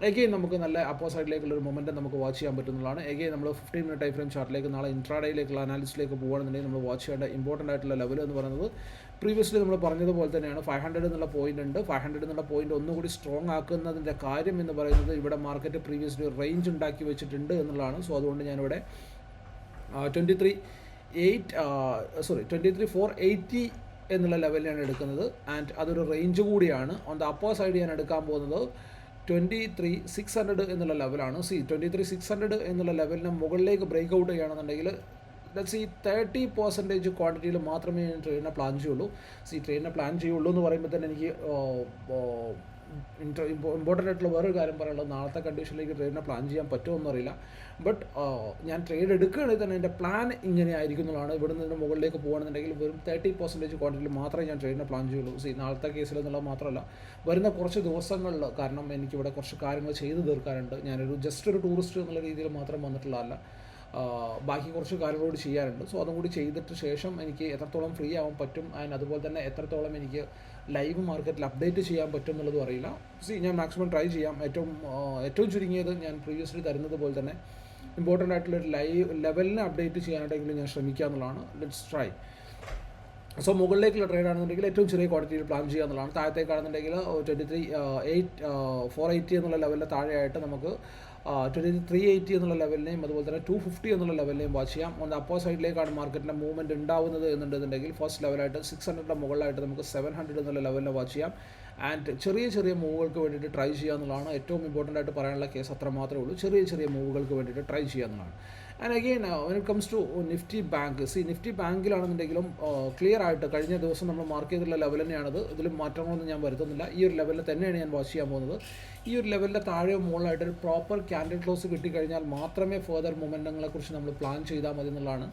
എഗെയിൻ നമുക്ക് നല്ല അപ്പോ സൈഡിലേക്കുള്ള ഒരു മൊമെന്റം നമുക്ക് വാച്ച് ചെയ്യാൻ പറ്റുന്നതാണ്. എഗെയിൻ നമ്മൾ ഫിഫ്റ്റീൻ മിനിറ്റ് ടൈം ഫ്രെയിം ചാർട്ടിലേക്ക് നാളെ ഇൻട്രാഡേയിലേക്കുള്ള അനാലിസിലേക്ക് പോകുകയാണെന്നുണ്ടെങ്കിൽ നമ്മൾ വാച്ച് ചെയ്യേണ്ട ഇമ്പോർട്ടന്റ് ആയിട്ടുള്ള ലെവൽ എന്ന് പറയുന്നത് പ്രീവിയസ്ലി നമ്മൾ പറഞ്ഞതുപോലെ തന്നെയാണ്. ഫൈവ് ഹൺഡ്രഡ് എന്നുള്ള പോയിന്റ് ഉണ്ട്. ഫൈവ് ഹൺഡ്രഡ് എന്നുള്ള പോയിന്റ് ഒന്നുകൂടി സ്ട്രോങ് ആക്കുന്നതിന്റെ കാര്യം എന്ന് പറയുന്നത് ഇവിടെ മാർക്കറ്റ് പ്രീവിയസ്ലി റേഞ്ച് ഉണ്ടാക്കി വെച്ചിട്ടുണ്ട് എന്നുള്ളതാണ്. സോ അതുകൊണ്ട് ഞാനിവിടെ twenty three eight sorry twenty three four eighty എന്നുള്ള ലെവലിലാണ് എടുക്കുന്നത്. ആൻഡ് അതൊരു റേഞ്ച് കൂടിയാണ്. ഓൺ ദ അപ്പോ സൈഡ് ഞാൻ എടുക്കാൻ പോകുന്നത് ട്വന്റി ത്രീ സിക്സ് ഹൺഡ്രഡ് എന്നുള്ള ലെവലാണ് see twenty three six hundred എന്നുള്ള ലെവലിന് മുകളിലേക്ക് ബ്രേക്ക് ഔട്ട് ചെയ്യുകയാണെന്നുണ്ടെങ്കിൽ ഈ തേർട്ടി പെർസെന്റേജ് ക്വാണ്ടിറ്റിയിൽ മാത്രമേ ഞാൻ ട്രെയിനിനെ പ്ലാൻ ചെയ്യുള്ളൂ. സി ട്രെയിനിനെ പ്ലാൻ ചെയ്യുള്ളൂ എന്ന് പറയുമ്പോൾ തന്നെ എനിക്ക് ഇമ്പോർട്ടന്റ് ആയിട്ടുള്ള വേറൊരു കാര്യം പറയാനുള്ളത് നാളത്തെ കണ്ടീഷനിലേക്ക് ട്രേഡിനെ പ്ലാൻ ചെയ്യാൻ പറ്റുമോ എന്നറിയില്ല ബട്ട് ഞാൻ ട്രേഡ് എടുക്കുകയാണെങ്കിൽ തന്നെ എന്റെ പ്ലാൻ ഇങ്ങനെ ആയിരിക്കും എന്നുള്ളതാണ്. ഇവിടെ നിന്ന് മുകളിലേക്ക് പോകുകയാണെന്നുണ്ടെങ്കിൽ വെറും തേർട്ടി പെർസെന്റേജ് ക്വാണ്ടിറ്റിയിൽ മാത്രമേ ഞാൻ ട്രേഡിനെ പ്ലാൻ ചെയ്യുള്ളൂ. സി നാളത്തെ കേസിൽ എന്നുള്ളത് മാത്രമല്ല വരുന്ന കുറച്ച് ദിവസങ്ങളിൽ കാരണം എനിക്കിവിടെ കുറച്ച് കാര്യങ്ങൾ ചെയ്തു തീർക്കാനുണ്ട്. ഞാനൊരു ജസ്റ്റ് ഒരു ടൂറിസ്റ്റ് എന്നുള്ള രീതിയിൽ മാത്രം വന്നിട്ടുള്ളതല്ല. ബാക്കി കുറച്ച് കാര്യങ്ങളോട് ചെയ്യാനുണ്ട് സോ അതും കൂടി ചെയ്തിട്ട് ശേഷം എനിക്ക് എത്രത്തോളം ഫ്രീ ആവാൻ പറ്റും ആൻഡ് അതുപോലെ തന്നെ എത്രത്തോളം എനിക്ക് ലൈവ് മാർക്കറ്റിൽ അപ്ഡേറ്റ് ചെയ്യാൻ പറ്റും എന്നുള്ളതും അറിയില്ല. സി ഞാൻ മാക്സിമം ട്രൈ ചെയ്യാം. ഏറ്റവും ഏറ്റവും ചുരുങ്ങിയത് ഞാൻ പ്രീവിയസ്ലി തരുന്നത് പോലെ തന്നെ ഇമ്പോർട്ടന്റ് ആയിട്ടുള്ള ഒരു ലൈവ് ലെവലിനെ അപ്ഡേറ്റ് ചെയ്യാനായിട്ടെങ്കിലും ഞാൻ ശ്രമിക്കുക എന്നുള്ളതാണ് ലെറ്റ്സ് ട്രൈ സോ മുകളിലേക്കുള്ള ട്രേഡ് ആണെന്നുണ്ടെങ്കിൽ ഏറ്റവും ചെറിയ ക്വാണ്ടിറ്റിയിൽ പ്ലാൻ ചെയ്യുക എന്നുള്ളതാണ്. താഴത്തേക്കാണെന്നുണ്ടെങ്കിൽ twenty three eight four eighty എന്നുള്ള ലെവലിൽ താഴെയായിട്ട് നമുക്ക് ട്വന്റി ത്രീ എയ്റ്റി എന്നുള്ള ലെവലിനെയും അതുപോലെ തന്നെ ടു ഫിഫ്റ്റി എന്നുള്ള ലെവലിനെയും വാച്ച് ചെയ്യാം. ഒന്ന് അപ്പോ സൈഡിലേക്കാണ് മാർക്കറ്റിന്റെ മൂവ്മെന്റ് ഉണ്ടാവുന്നത് എന്നുണ്ടെന്നുണ്ടെങ്കിൽ ഫസ്റ്റ് ലെവലായിട്ട് സിക്സ് ഹൺഡ്രഡിന്റെ മുകളിലായിട്ട് നമുക്ക് സെവൻ ഹൺഡ്രഡ് എന്നുള്ള ലെവലിനെ വാച്ച് ചെയ്യാം. ആൻഡ് ചെറിയ ചെറിയ മൂവുകൾക്ക് വേണ്ടിയിട്ട് ട്രൈ ചെയ്യുക എന്നുള്ളതാണ് ഏറ്റവും ഇമ്പോർട്ടന്റ് ആയിട്ട് പറയാനുള്ള കേസ് അത്ര മാത്രമേ ഉള്ളൂ. ചെറിയ ചെറിയ മൂവുകൾക്ക് വേണ്ടിയിട്ട് ട്രൈ ചെയ്യുക എന്നുള്ളതാണ്. And again when it comes to Nifty Bank see Nifty ബാങ്കിലാണെന്നുണ്ടെങ്കിലും clear ആയിട്ട് കഴിഞ്ഞ ദിവസം നമ്മൾ മാർക്ക് ചെയ്തിട്ടുള്ള ലെവൽ തന്നെയാണത്. ഇതിലും മാറ്റങ്ങളൊന്നും ഞാൻ വരുത്തുന്നില്ല. ഈ ഒരു ലെവലിൽ തന്നെയാണ് ഞാൻ വാച്ച് ചെയ്യാൻ പോകുന്നത്. ഈ ഒരു ലെവലിന്റെ താഴെ മുകളിലായിട്ട് ഒരു പ്രോപ്പർ ക്യാൻഡിൽ ക്ലോസ് കിട്ടിക്കഴിഞ്ഞാൽ മാത്രമേ ഫെർദർ മൊമെന്റങ്ങളെക്കുറിച്ച് നമ്മൾ പ്ലാൻ ചെയ്താൽ മതി എന്നുള്ളതാണ്.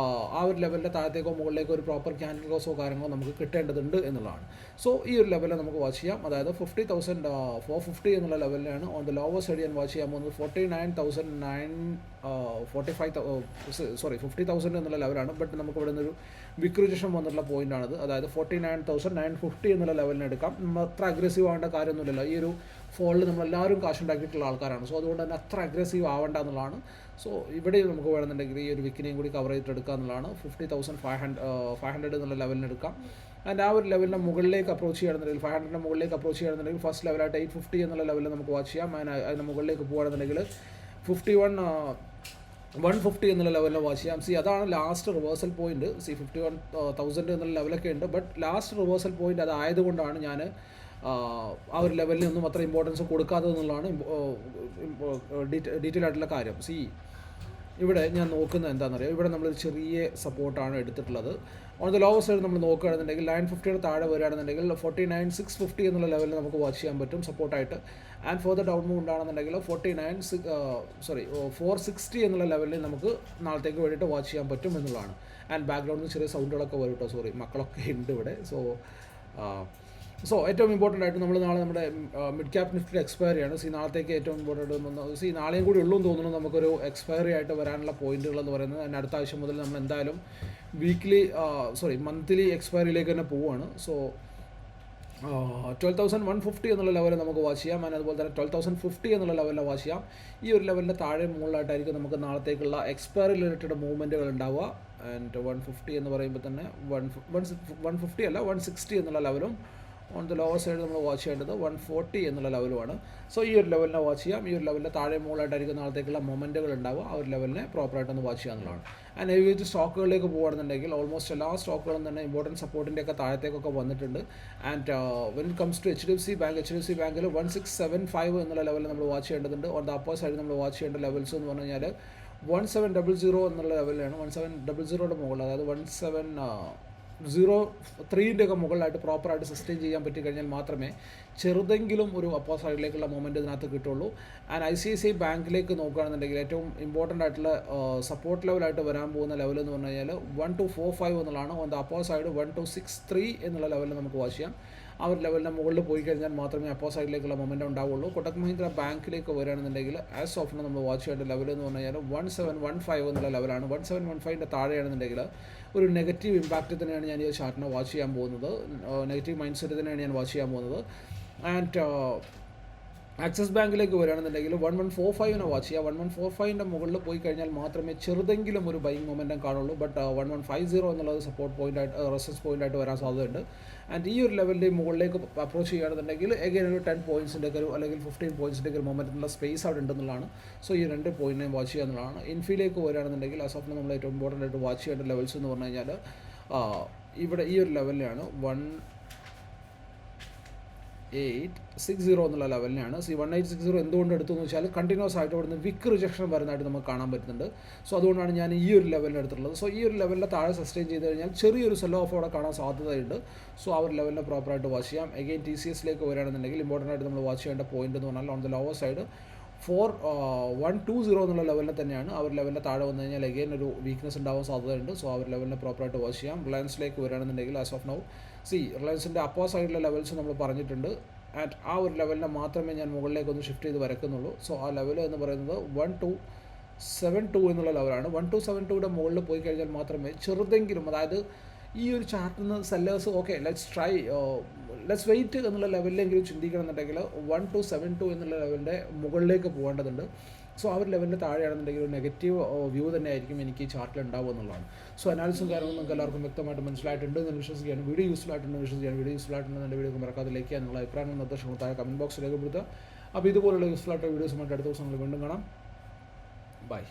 ആ ഒരു ലെവലിന്റെ താഴത്തേക്കോ മുകളിലേക്കോ ഒരു പ്രോപ്പർ ക്യാൻഡിൽ ക്ലോസോ കാര്യങ്ങളോ നമുക്ക് കിട്ടേണ്ടതുണ്ട് എന്നുള്ളതാണ്. സോ ഈ ഒരു ലെവലിൽ നമുക്ക് വാച്ച് ചെയ്യാം. അതായത് ഫിഫ്റ്റി തൗസൻഡ് ഫോർ ഫിഫ്റ്റി എന്നുള്ള ലെവലിലാണ് ഓൺ ദ ലോവർ സൈഡ് ഞാൻ വാച്ച് ചെയ്യാൻ പോകുന്നത്. Forty nine thousand nine forty five sorry fifty thousand എന്നുള്ള ലെവലാണ് ബട്ട് നമുക്ക് ഇവിടെ നിന്നൊരു വിക്രിജേഷൻ വന്നിട്ടുള്ള പോയിന്റാണത് അതായത് forty nine thousand nine fifty എന്നുള്ള ലെവലിന് എടുക്കാം. നമ്മൾ അത്ര അഗ്രസീവ് ആവേണ്ട കാര്യമൊന്നുമില്ലല്ലോ. ഈ ഒരു ഫോളിൽ നമ്മളെല്ലാവരും കാശുണ്ടാക്കിയിട്ടുള്ള ആൾക്കാരാണ്. സോ അതുകൊണ്ട് തന്നെ അത്ര അഗ്രസീവ് ആവേണ്ട എന്നുള്ളതാണ് സോ ഇവിടെ നമുക്ക് വേണമെന്നുണ്ടെങ്കിൽ ഈ ഒരു വിക്കിനെയും കൂടി കവർ ചെയ്തിട്ട് എടുക്കുക എന്നുള്ളതാണ് fifty thousand five hundred five hundred എന്നുള്ള ലെവലിന് എടുക്കാം. ആൻഡ് ആ ഒരു ലെവലിന്റെ മുകളിലേക്ക് അപ്രോച്ച് ചെയ്യുകയാണെന്നുണ്ടെങ്കിൽ ഫൈവ് ഹൺഡ്രഡിന്റെ മുകളിലേക്ക് അപ്രോച്ച് ചെയ്യുകയാണെന്നുണ്ടെങ്കിൽ ഫസ്റ്റ് ലെവലായിട്ട് എയ്റ്റ് ഫിഫ്റ്റി എന്നുള്ള ലെവലിൽ നമുക്ക് വാച്ച് ചെയ്യാം. അതിന് അതിന് മുകളിലേക്ക് പോകുകയാണെന്നുണ്ടെങ്കിൽ ഫിഫ്റ്റി വൺ വൺ ഫിഫ്റ്റി എന്നുള്ള ലെവലിൽ വാച്ച് ചെയ്യാം. സി അതാണ് last reversal point see fifty one thousand എന്നുള്ള ലെവലൊക്കെ ഉണ്ട്. ബട്ട് ലാസ്റ്റ് റിവേഴ്സൽ പോയിന്റ് അതായതുകൊണ്ടാണ് ഞാൻ ആ ഒരു ലെവലിൽ ഒന്നും അത്ര ഇമ്പോർട്ടൻസ് കൊടുക്കാത്തതെന്നുള്ളതാണ് ഡീറ്റെയിൽ ആയിട്ടുള്ള കാര്യം. സി ഇവിടെ ഞാൻ നോക്കുന്നത് എന്താണെന്നറിയാം? ഇവിടെ നമ്മൾ ചെറിയ സപ്പോർട്ടാണ് എടുത്തിട്ടുള്ളത്. ഓൺ ദ ലോവർ സൈഡ് നമ്മൾ നോക്കുകയാണെന്നുണ്ടെങ്കിൽ നയൻ ഫിഫ്റ്റിയുടെ താഴെ വരികയാണെന്നുണ്ടെങ്കിൽ ഫോർട്ടി നയൻ സിക്സ് ഫിഫ്റ്റി എന്നുള്ള ലെവലിൽ നമുക്ക് വാച്ച് ചെയ്യാൻ പറ്റും സപ്പോർട്ടായിട്ട് and for the down move ഉണ്ടാണെന്നുണ്ടെങ്കിൽ forty nine sorry four sixty എന്നുള്ള ലെവലിൽ നമുക്ക് നാളത്തേക്ക് വേണ്ടിയിട്ട് വാച്ച് ചെയ്യാൻ പറ്റും എന്നുള്ളതാണ്. ആൻഡ് ബാക്ക്ഗ്രൗണ്ടിൽ ചെറിയ സൗണ്ടുകളൊക്കെ വരും കേട്ടോ സോറി മക്കളൊക്കെ ഉണ്ട് ഇവിടെ. സോ സോ ഏറ്റവും ഇമ്പോർട്ടന്റ് ആയിട്ട് നമ്മൾ നാളെ നമ്മുടെ മിഡ് ക്യാപ് നിഫ്റ്റി എക്സ്പയറി ആണ് സി നാളത്തേക്ക് ഏറ്റവും ഇമ്പോർട്ടന്റ് സി നാളെയും കൂടി ഉള്ളൂ എന്ന് തോന്നുന്നു നമുക്കൊരു എക്സ്പയറി ആയിട്ട് വരാനുള്ള പോയിന്റുകൾ എന്ന് പറയുന്നത്. അതിന് അടുത്ത ആഴ്ച മുതൽ നമ്മൾ എന്തായാലും വീക്ക്ലി സോറി മന്ത്ലി എക്സ്പയറിയിലേക്ക് തന്നെ പോവുകയാണ് so twelve thousand one fifty എന്നുള്ള ലെവലിൽ നമുക്ക് വാച്ച് ചെയ്യാം. ആൻഡ് അതുപോലെ തന്നെ ട്വൽവ് തൗസൻഡ് ഫിഫ്റ്റി എന്നുള്ള ലെവലിൽ വാച്ച് ചെയ്യാം. ഈ ഒരു ലെവലിന്റെ താഴെ മുകളിലായിട്ടായിരിക്കും നമുക്ക് നാളത്തേക്കുള്ള എക്സ്പയറി റിലേറ്റഡ് മൂവ്മെന്റുകൾ ഉണ്ടാവുക. ആൻഡ് വൺ ഫിഫ്റ്റി എന്ന് പറയുമ്പോൾ തന്നെ വൺ വൺ വൺ ഫിഫ്റ്റി അല്ല വൺ സിക്സ്റ്റി എന്നുള്ള ലെവലും ഓൺ ദ ലോവർ സൈഡ് നമ്മൾ വാച്ച് ചെയ്യേണ്ടത് വൺ ഫോർട്ടി എന്നുള്ള ലെവലുമാണ് സോ ഈ ഒരു ലെവലിനെ വാച്ച് ചെയ്യാം. ഈ ഒരു ലെവലിന്റെ താഴെ മുകളിലായിട്ടായിരിക്കുന്ന ആളത്തേക്കുള്ള മൊമെന്റുകൾ ഉണ്ടാവും ആ ഒരു ലെവലിനെ പ്രോപ്പറായിട്ടൊന്ന് വാച്ച് ചെയ്യുക എന്നുള്ളതാണ്. ആൻഡ് ഹെവി സ്റ്റോക്കുകളിലേക്ക് പോകുകയാണെന്നുണ്ടെങ്കിൽ ഓൾമോസ്റ്റ് എല്ലാ സ്റ്റോക്കുകളും തന്നെ ഇമ്പോർട്ടന്റ് സപ്പോർട്ടിന്റെ ഒക്കെ താഴത്തേക്കൊക്കെ വന്നിട്ടുണ്ട്. And when comes to H D F C bank H D F C ബാങ്കിൽ വൺ സിക്സ് സെവൻ ഫൈവ് എന്നുള്ള ലെവലിൽ നമ്മൾ വാച്ച് ചെയ്യേണ്ടതുണ്ട്. ഓൺ ദ അപ്പർ സൈഡ് നമ്മൾ വാച്ച് ചെയ്യേണ്ട ലെവൽസ് എന്ന് പറഞ്ഞു കഴിഞ്ഞാൽ വൺ സെവൻ ഡബിൾ സീറോ എന്നുള്ള ലെവലിലാണ് വൺ സെവൻ ഡബിൾ സീറോയുടെ മുകളിൽ അതായത് വൺ സെവൻ സീറോ ത്രീന്റെ ഒക്കെ മുകളിലായിട്ട് പ്രോപ്പറായിട്ട് സസ്റ്റെയിൻ ചെയ്യാൻ പറ്റി കഴിഞ്ഞാൽ മാത്രമേ ചെറുതെങ്കിലും ഒരു അപ്പോ സൈഡിലേക്കുള്ള മൊമെന്റ് ഇതിനകത്ത് കിട്ടുള്ളൂ. And I C I C I ബാങ്കിലേക്ക് നോക്കുകയാണെന്നുണ്ടെങ്കിൽ ഏറ്റവും ഇമ്പോർട്ടന്റ് ആയിട്ടുള്ള സപ്പോർട്ട് ലെവലായിട്ട് വരാൻ പോകുന്ന ലെവൽ എന്ന് പറഞ്ഞു കഴിഞ്ഞാൽ വൺ ടു ഫോർ ഫൈവ് എന്നുള്ളതാണ്. On the upper side one two six three എന്നുള്ള ലെവലിൽ നമുക്ക് വാച്ച് ചെയ്യാം. ആ ഒരു ലെവലിന്റെ മുകളിൽ പോയി കഴിഞ്ഞാൽ മാത്രമേ അപ്പോ സൈഡിലേക്കുള്ള മൊമെന്റം ഉണ്ടാവുള്ളൂ. കൊട്ടക് മഹീന്ദ്ര ബാങ്കിലേക്ക് വരികയാണെന്നുണ്ടെങ്കിൽ ആസ് ഓഫ് നമ്മൾ വാച്ച് ചെയ്യേണ്ട ലെവൽ എന്ന് പറഞ്ഞാൽ വൺ സെവൻ വൺ ഫൈവ് എന്നുള്ള ലെവലാണ് വൺ സെവൻ വൺ ഫൈവിന്റെ താഴെയാണെന്നുണ്ടെങ്കിൽ ഒരു നെഗറ്റീവ് ഇമ്പാക്റ്റ് തന്നെയാണ് ഞാൻ ഈ ചാർട്ടിനെ വാച്ച് ചെയ്യാൻ പോകുന്നത്. നെഗറ്റീവ് മൈൻഡ് സെറ്റ് തന്നെയാണ് ഞാൻ വാച്ച് ചെയ്യാൻ പോകുന്നത്. ആൻഡ് ആക്സിസ് ബാങ്കിലേക്ക് വരികയാണെന്നുണ്ടെങ്കിൽ വൺ വൺ ഫോർ ഫൈവിനെ വാച്ച് ചെയ്യുക. വൺ വൺ ഫോർ ഫൈവിന്റെ മുകളിൽ പോയി കഴിഞ്ഞാൽ മാത്രമേ ചെറുതെങ്കിലും ഒരു ബൈങ് മൊമെന്റം കാണുള്ളൂ. But one one five zero എന്നുള്ളത് സപ്പോർട്ട് പോയിന്റ് ആയിട്ട് റെസൻസ് പോയിന്റ് ആയിട്ട് വരാൻ സാധ്യതയുണ്ട്. ആൻഡ് ഈ ഒരു ലെവലിന്റെ മുകളിലേക്ക് അപ്രോച്ച് ചെയ്യുകയാണെന്നുണ്ടെങ്കിൽ എഗൈൻ ഒരു ടെൻ പോയിൻസിന്റെ ഒരു അല്ലെങ്കിൽ ഫിഫ്റ്റീൻ പോയിൻസിന്റെ ഒരു മൊമെന്റിനുള്ള സ്പേസ് അവിടെ ഉണ്ടെന്നുള്ളതാണ്. സോ ഈ രണ്ട് പോയിന്റിനെയും വാച്ച് ചെയ്യുക എന്നുള്ളതാണ്. ഇൻഫിയിലേക്ക് വരികയാണെന്നുണ്ടെങ്കിൽ അസ് ഓഫ് നമ്മൾ ഏറ്റവും ഇമ്പോർട്ടന്റ് ആയിട്ട് വാച്ച് ചെയ്യേണ്ട ലെവൽസ് എന്ന് പറഞ്ഞു കഴിഞ്ഞാൽ ഇവിടെ ഈ ഒരു ലെവലിലാണ് വൺ എയ്റ്റ് സിക്സ് സീറോ എന്നുള്ള ലെവലിനാണ്. See one eight six zero എന്തുകൊണ്ട് എടുത്തു എന്ന് വെച്ചാൽ കണ്ടിന്യൂസ് ആയിട്ട് ഇവിടുന്ന് വിക്ക് റിജക്ഷൻ വരുന്നതായിട്ട് നമുക്ക് കാണാൻ പറ്റുന്നുണ്ട്. സോ അതുകൊണ്ടാണ് ഞാൻ ഈ ഒരു ലെവലിൽ എടുത്തിട്ടുള്ളത്. സോ ഈ ഒരു ലെവലിൽ താഴെ സസ്റ്റെയിൻ ചെയ്ത് കഴിഞ്ഞാൽ ചെറിയൊരു സെല്ലോ ഓഫ് അവിടെ കാണാൻ സാധ്യതയുണ്ട്. സോ ആ ഒരു ലെവലിനെ പ്രോപ്പറായിട്ട് വാച്ച് ചെയ്യാം. എഗെയിൻ ടി സി എസിലേക്ക് വരികയാണെന്നുണ്ടെങ്കിൽ ഇമ്പോർട്ടന്റ് ആയിട്ട് നമ്മൾ വാച്ച് ചെയ്യേണ്ട പോയിന്റ് എന്ന് പറഞ്ഞാൽ on the lower side four one two zero എന്നുള്ള ലെവലിൽ തന്നെയാണ്. ഒരു ലെവലിന്റെ താഴെ വന്നു കഴിഞ്ഞാൽ എഗെയിൻ ഒരു വീക്ക്നെസ് ഉണ്ടാവാൻ സാധ്യതയുണ്ട്. സോ ഒരു ലെവലിനെ പ്രോപ്പറായിട്ട് വാച്ച് ചെയ്യാം. റിലയൻസിലേക്ക് വരികയാണെന്നുണ്ടെങ്കിൽ ആസ് ഓഫ് നൗ സി റിലയൻസിന്റെ അപ്പർ സൈഡിലെ ലെവൽസ് നമ്മൾ പറഞ്ഞിട്ടുണ്ട്. ആൻഡ് ആ ഒരു ലെവലിനെ മാത്രമേ ഞാൻ മുകളിലേക്ക് ഒന്ന് ഷിഫ്റ്റ് ചെയ്ത് വരക്കുന്നുള്ളൂ. സോ ആ ലെവൽ എന്ന് പറയുന്നത് വൺ ടു സെവൻ ടു എന്നുള്ള ലെവലാണ് വൺ ടു സെവൻ ടുയുടെ മുകളിൽ പോയി കഴിഞ്ഞാൽ മാത്രമേ ചെറുതെങ്കിലും അതായത് ഈ ഒരു ചാർട്ടിൽ നിന്ന് sellers okay let's try let's wait എന്നുള്ള ലെവലിലെങ്കിലും ചിന്തിക്കണം എന്നുണ്ടെങ്കിൽ വൺ ടു സെവൻ ടു എന്നുള്ള ലെവലിന്റെ മുകളിലേക്ക് പോകേണ്ടതുണ്ട്. സോ ആ ഒരു ലെവലിന് താഴെയാണെന്നുണ്ടെങ്കിൽ ഒരു നെഗറ്റീവ് വ്യൂ തന്നെ ആയിരിക്കും എനിക്ക് ഈ ചാർട്ടിൽ ഉണ്ടാവുക എന്നുള്ളതാണ്. സോ അനാലിസും കാര്യങ്ങളും നമുക്ക് എല്ലാവർക്കും വ്യക്തമായിട്ട് മനസ്സിലായിട്ടുണ്ട്. എന്ന് വിശ്വസിക്കുകയാണ്. വീഡിയോ യൂസ്ഫുൾ ആയിട്ടുണ്ട് വിശ്വസിക്കുകയാണ്. വീഡിയോ യൂസ്ഫുൾ ആയിട്ടുണ്ട് എന്റെ വീഡിയോ മറക്കാതെ ലൈക്ക് എന്നുള്ള അഭിപ്രായങ്ങൾ നിർദ്ദേശങ്ങൾ താഴെ കമന്റ് ബോക്സിൽ രേഖപ്പെടുത്തുക. അപ്പോൾ ഇതുപോലുള്ള യൂസ്ഫുൾ ആയിട്ടുള്ള വീഡിയോസുമായിട്ട് അടുത്ത ദിവസങ്ങൾ വീണ്ടും കാണാം. ബൈ